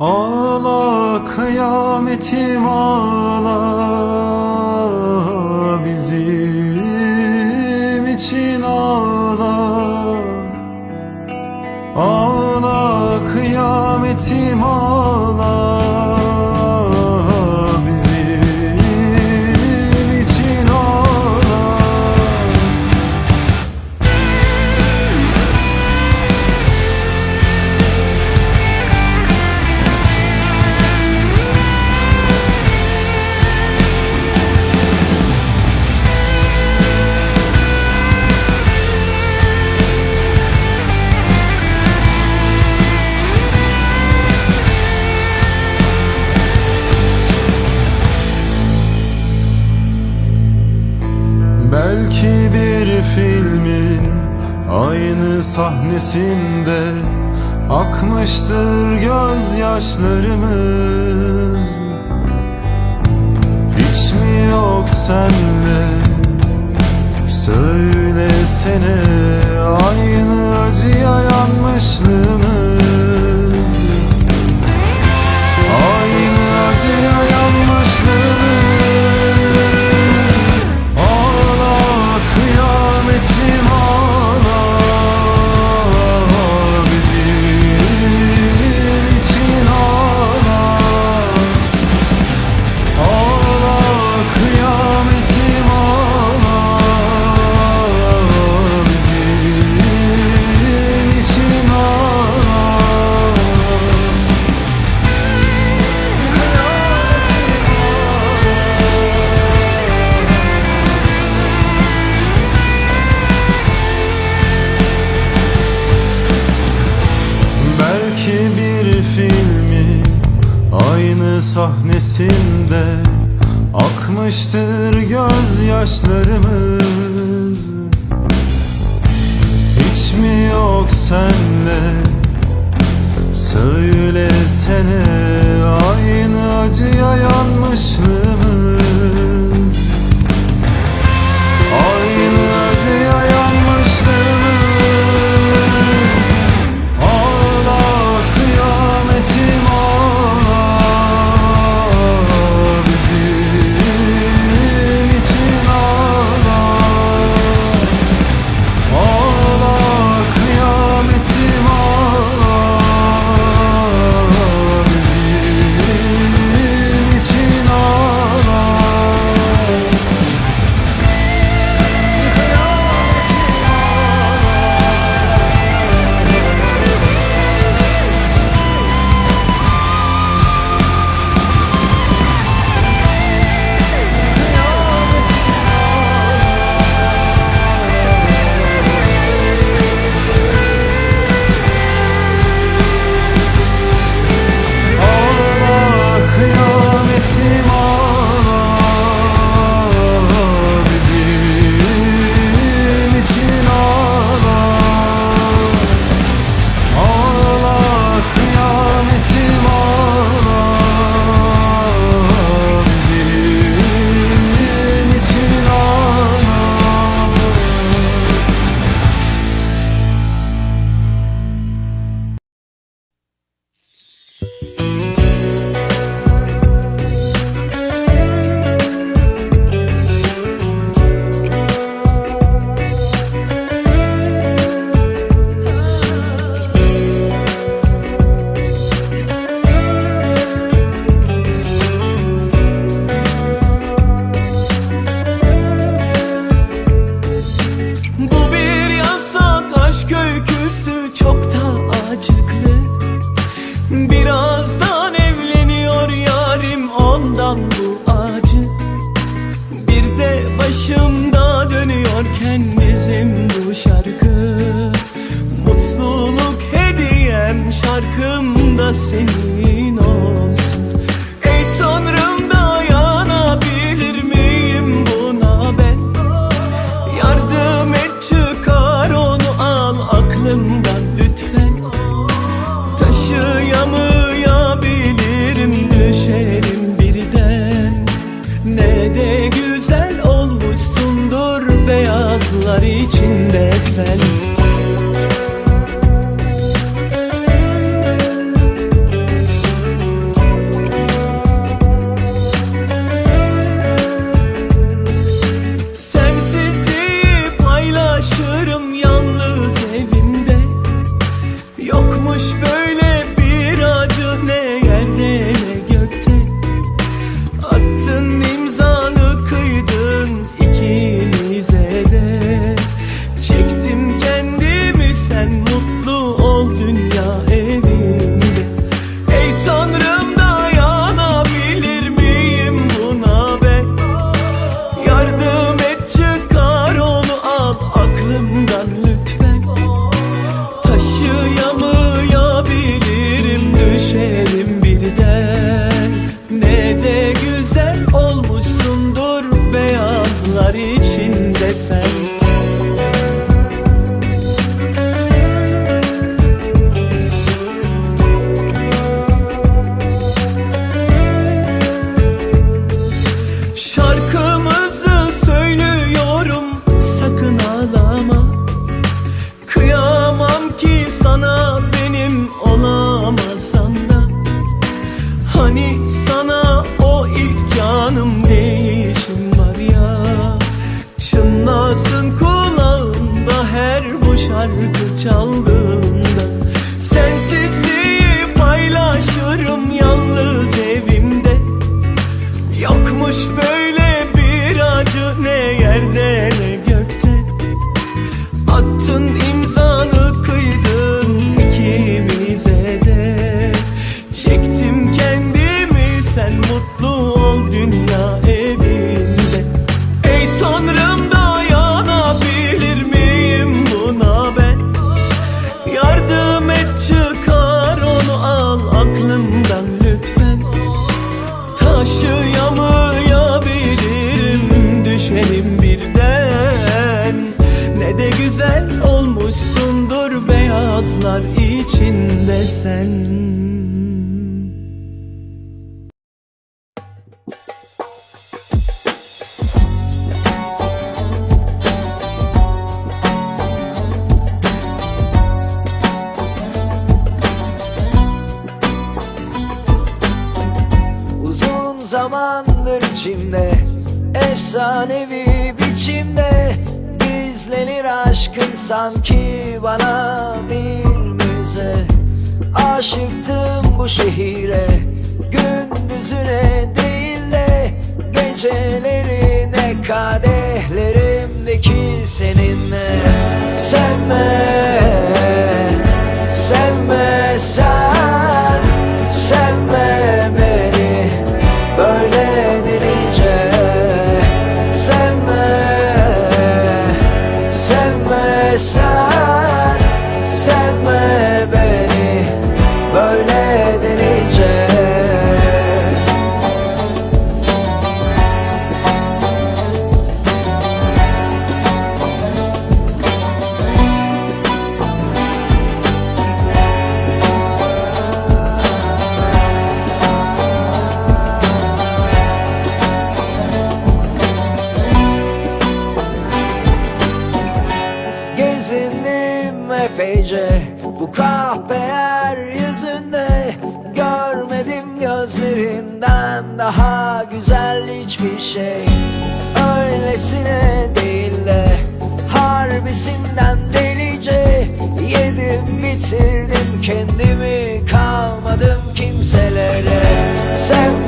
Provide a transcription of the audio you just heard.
Ağla kıyametim ağla. Bizim için ağla. Ağla kıyametim ağla sahnesinde akmıştır gözyaşlarımız. Hiç mi yok senle? Söylesene aynı acıya yanmışlığımız sahnesinde akmıştır gözyaşlarımız. Hiç mi yok senle söylesene aynı acıya yanmışlığımız. Aynı senin olsun. Ey tanrım dayanabilir miyim buna ben? Yardım et çıkar onu al aklımdan lütfen. Taşıyamayabilirim düşerim birden. Ne de güzel olmuşsundur beyazlar içinde sen sen. Uzun zamandır içimde Efsanevi biçimde Gizlenir aşkın sanki bana bir müze Aşıktım bu şehire. Gündüzüne değil de Gecelerine kadehlerimdeki seninle. Sevme gözlerinden daha güzel hiçbir şey. Öylesine değil de harbisinden delice Yedim bitirdim kendimi kalmadım kimselere. Sen